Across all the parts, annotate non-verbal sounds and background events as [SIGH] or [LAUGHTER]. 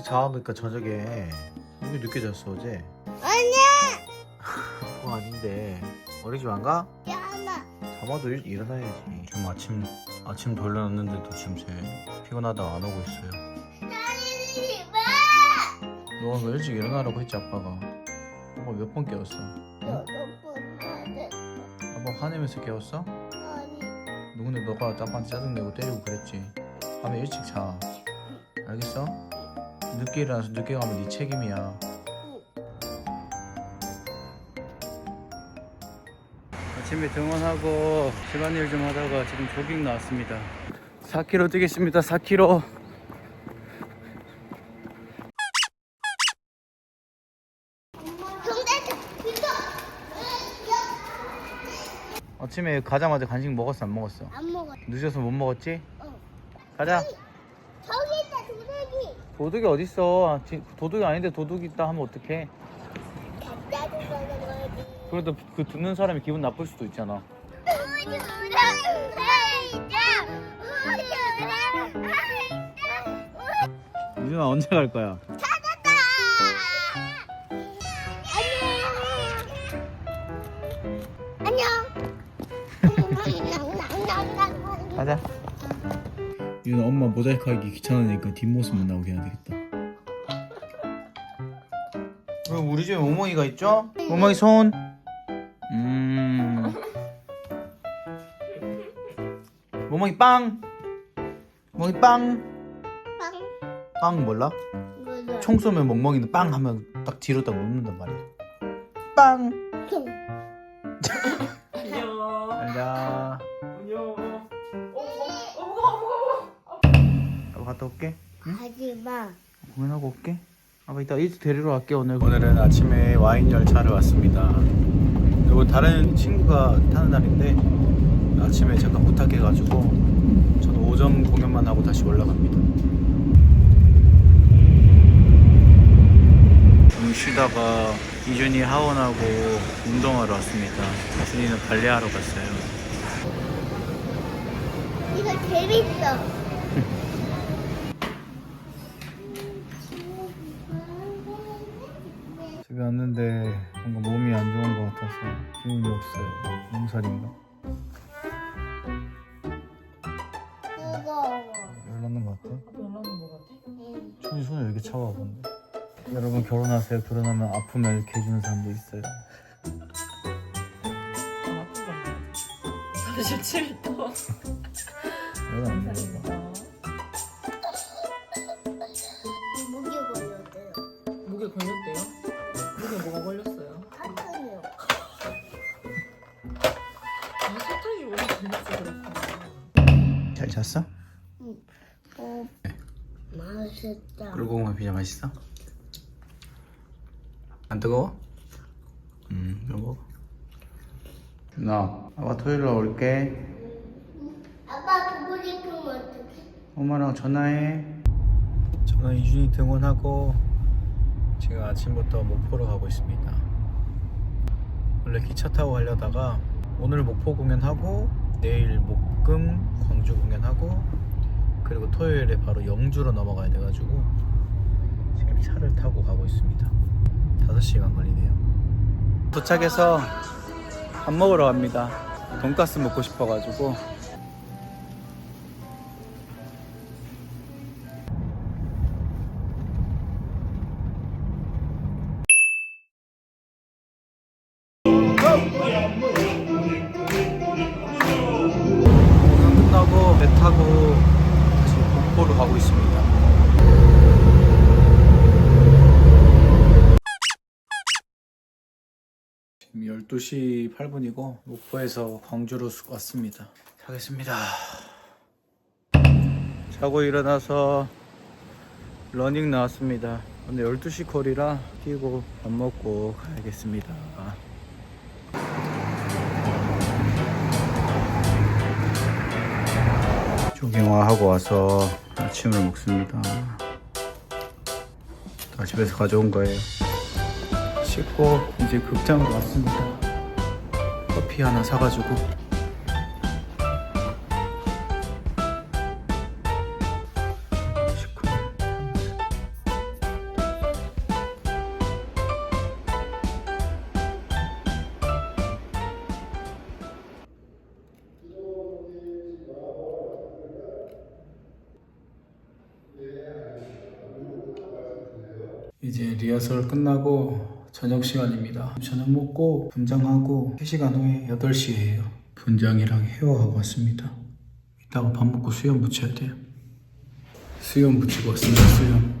일찍 자니까 저녁에 왜 늦게 잤어 어제? 아니야. 그거 아닌데 어린이집 안 가? 야나. 잠아도 일, 일어나야지 지금 아침 아침 돌려놨는데도 지금 제 피곤하다 안 오고 있어요 너가 왜 일찍 일어나라고 했지 아빠가 아빠 몇 번 깨웠어? 번째. 아빠 화내면서 깨웠어? 아니. 누군데 너가 아빠한테 짜증내고 때리고 그랬지 밤에 일찍 자 알겠어? 늦게 일어나서 늦게 가면 네 책임이야 아침에 등원하고 집안일 좀 하다가 지금 조깅 나왔습니다 4km 뛰겠습니다 4km 동대장 비켜. 아침에 가자마자 간식 먹었어 안 먹었어? 안 먹어. 늦어서 못 먹었지? 어. 가자 도둑이 어딨어 아, 지- 도둑이 아닌데 도둑이 있다 하면 어떡해. 그래도 그 듣는 사람이 기분 나쁠 수도 있잖아. 유준아 언제 갈 거야? 안녕. 가자 유준아 엄마 모자이크 하기 귀찮으니까 뒷모습만 나오게 해야 되겠다 그럼 우리 집에 모모이가 있죠? 모모이 손 음... 모모이 빵 모모이 빵 빵. 빵 몰라? 뭐야? 총 쏘면 멍멍이는 빵 하면 딱 뒤로 딱 눕는단 말이야 빵안 [LAUGHS] 갔다 올게 가지 마. 공연하고 올게. 아빠 이따 일찍 데리러 갈게 오늘. 오늘은 아침에 와인 열차를 왔습니다. 그리고 다른 친구가 타는 날인데 아침에 잠깐 부탁해가지고 저는 오전 공연만 하고 다시 올라갑니다. 좀 쉬다가 이준이 하원하고 운동하러 왔습니다. 준이는 발레하러 갔어요. 이거 재밌어. 왔는데 뭔가 몸이 안 좋은 것 같아서 기운이 없어요. 몸살인가? 열났는 것 같아. 연락은 뭐 같아? 응. 손이 손이 왜 이렇게 차가워 근데 여러분 결혼하세요 결혼하면 아프면 이렇게 해주는 사람도 있어요 [LAUGHS] 안 아픈 건데. 37도. 여러분 안 돼요 감 [LAUGHS] 잘 잤어? 어. 맛있다. 꿀고구마 피자 맛있어? 안 뜨거워? 음 이거 먹어 나 아빠 토요일로 올게 아빠 보고 싶으면 어떡해? 엄마랑 전화해 저는 이준이 등원하고 지금 아침부터 목포로 가고 있습니다 원래 기차 타고 가려다가 오늘 목포 공연하고 내일 목금 광주 공연하고 그리고 토요일에 바로 영주로 넘어가야 돼가지고 지금 차를 타고 가고 있습니다. 5시간 걸리네요. 도착해서 밥 먹으러 갑니다. 돈가스 먹고 싶어가지고 타고 다시 목포로 가고 있습니다. 지금 12시 8분이고 목포에서 광주로 수- 왔습니다. 자겠습니다. 자고 일어나서 러닝 나왔습니다. 근데 12시 콜이라 뛰고 밥 먹고 가야겠습니다. 조경화 하고 와서 아침을 먹습니다. 다 집에서 가져온 거예요. 씻고 이제 극장으로 왔습니다. 커피 하나 사가지고 이제 리허설 끝나고 저녁 시간입니다. 저녁 먹고 분장하고 3시간 후에 8시에요. 분장이랑 헤어하고 왔습니다. 이따가 밥 먹고 수염 붙여야 돼요. 수염 붙이고 왔습니다. 수염.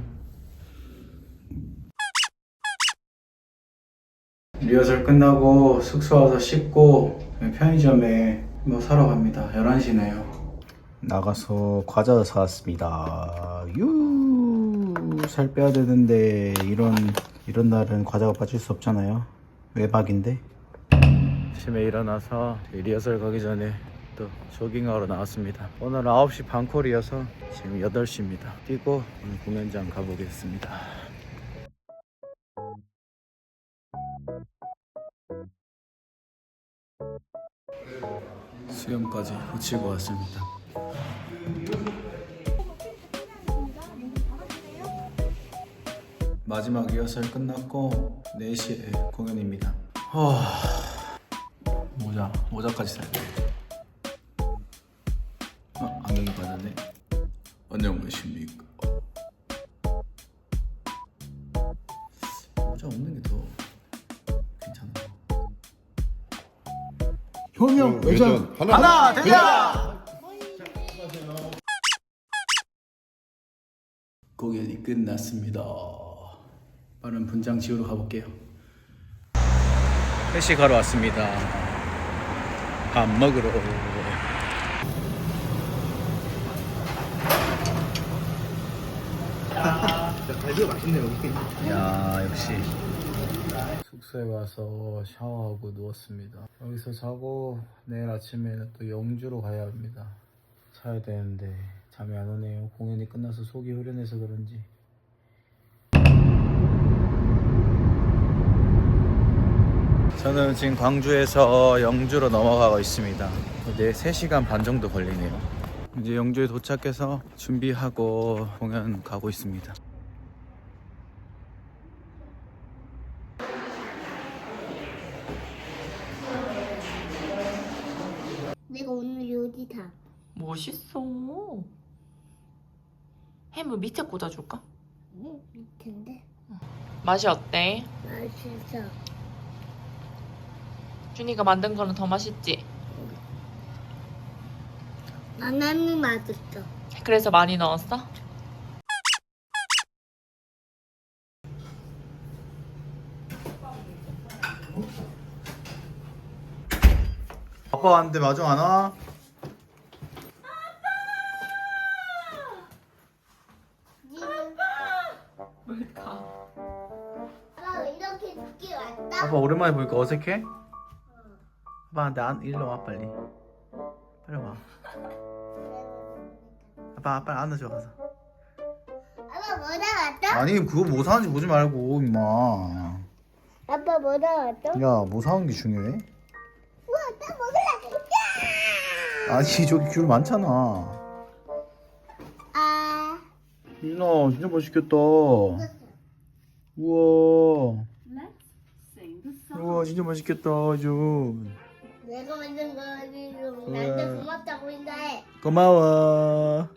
리허설 끝나고 숙소 와서 씻고 편의점에 뭐 사러 갑니다. 11시네요. 나가서 과자 사왔습니다. 유, 살 빼야 되는데 이런 이런 날은 과자가 빠질 수 없잖아요. 외박인데. 아침에 일어나서 리허설 가기 전에 또 조깅하러 나왔습니다. 오늘 9시 반콜이어서 지금 8시입니다. 뛰고 오늘 공연장 가보겠습니다. 수염까지 붙이고 왔습니다. 마지막 리허설 끝났고 4시에 공연입니다. 하... 모자, 모자까지 사야 돼. 어, 안경이 빠졌네. 안녕하십니까. 모자 없는 게 더 괜찮아. 효명 외전 하나, 대장! 공연이 끝났습니다. 빠른 분장 지우러 가볼게요. 회식 하러 왔습니다. 밥 먹으러. 갈비가 맛있네 여기. 야 역시 숙소에 와서 샤워하고 누웠습니다. 여기서 자고 내일 아침에는 또 영주로 가야 합니다. 자야 되는데 잠이 안 오네요. 공연이 끝나서 속이 후련해서 그런지. 저는 지금 광주에서 영주로 넘어가고 있습니다. 이제 3시간 반 정도 걸리네요. 이제 영주에 도착해서 준비하고 공연 가고 있습니다. 내가 오늘 요리다. 멋있어. 햄을 밑에 꽂아줄까? 응, 밑인데. 맛이 어때? 맛있어. 준이가 만든 거는 더 맛있지? 바나나 맛있어. 그래서 많이 넣었어? 아빠 왔는데 마중 안 와? 뭘까? 아빠 왜 이렇게 늦게 왔다? 아빠 오랜만에 보니까 어색해? 아빠한테 안 일로 와 빨리. 빨리 와. 아빠 아빠 안아줘 가서. 아빠 뭐다 왔다? 아니 그거 뭐 사는지 보지 말고 임마. 아빠 뭐다 왔다? 야뭐 사는 게 중요해? 우와, 나 먹을래. 아니 저기 귤 많잖아. 아, 유나 진짜 맛있겠다. 우와. 우와 진짜 맛있겠다 좀 내가 만든 거지. 우와. 나한테 고맙다고 인사해. 고마워.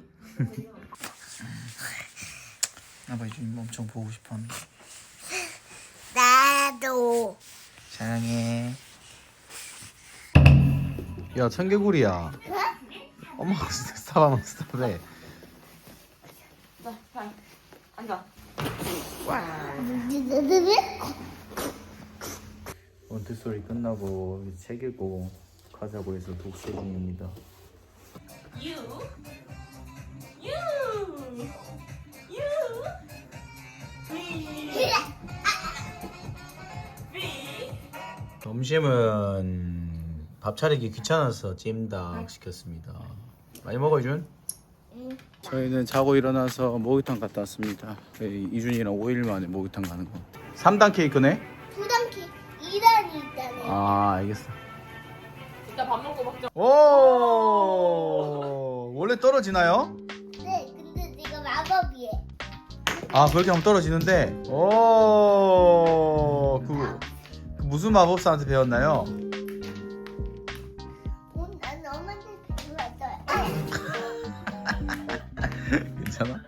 아빠 요즘 엄청 보고 싶었는데 나도. 사랑해. 야 청개구리야. 엄마가 스타벅 스타벅. 자, 자, 앉아. 원투 소리 끝나고 책 읽고 가자고 해서 독서 중입니다. You. You. You. Me. Me. 점심은 밥 차리기 귀찮아서 찜닭 시켰습니다. 많이 먹어 준? 응. 저희는 자고 일어나서 목욕탕 갔다 왔습니다. 저희 이준이랑 5일 만에 목욕탕 가는 거. 3단 케이크네? 아 알겠어. 이따 밥 먹고 먹자. 오 원래 떨어지나요? 네, 근데 지금 마법이에. 아 그렇게 하면 떨어지는데 오그 그 무슨 마법사한테 배웠나요? 돈, 난 엄마한테 배웠어요. [LAUGHS] 괜찮아?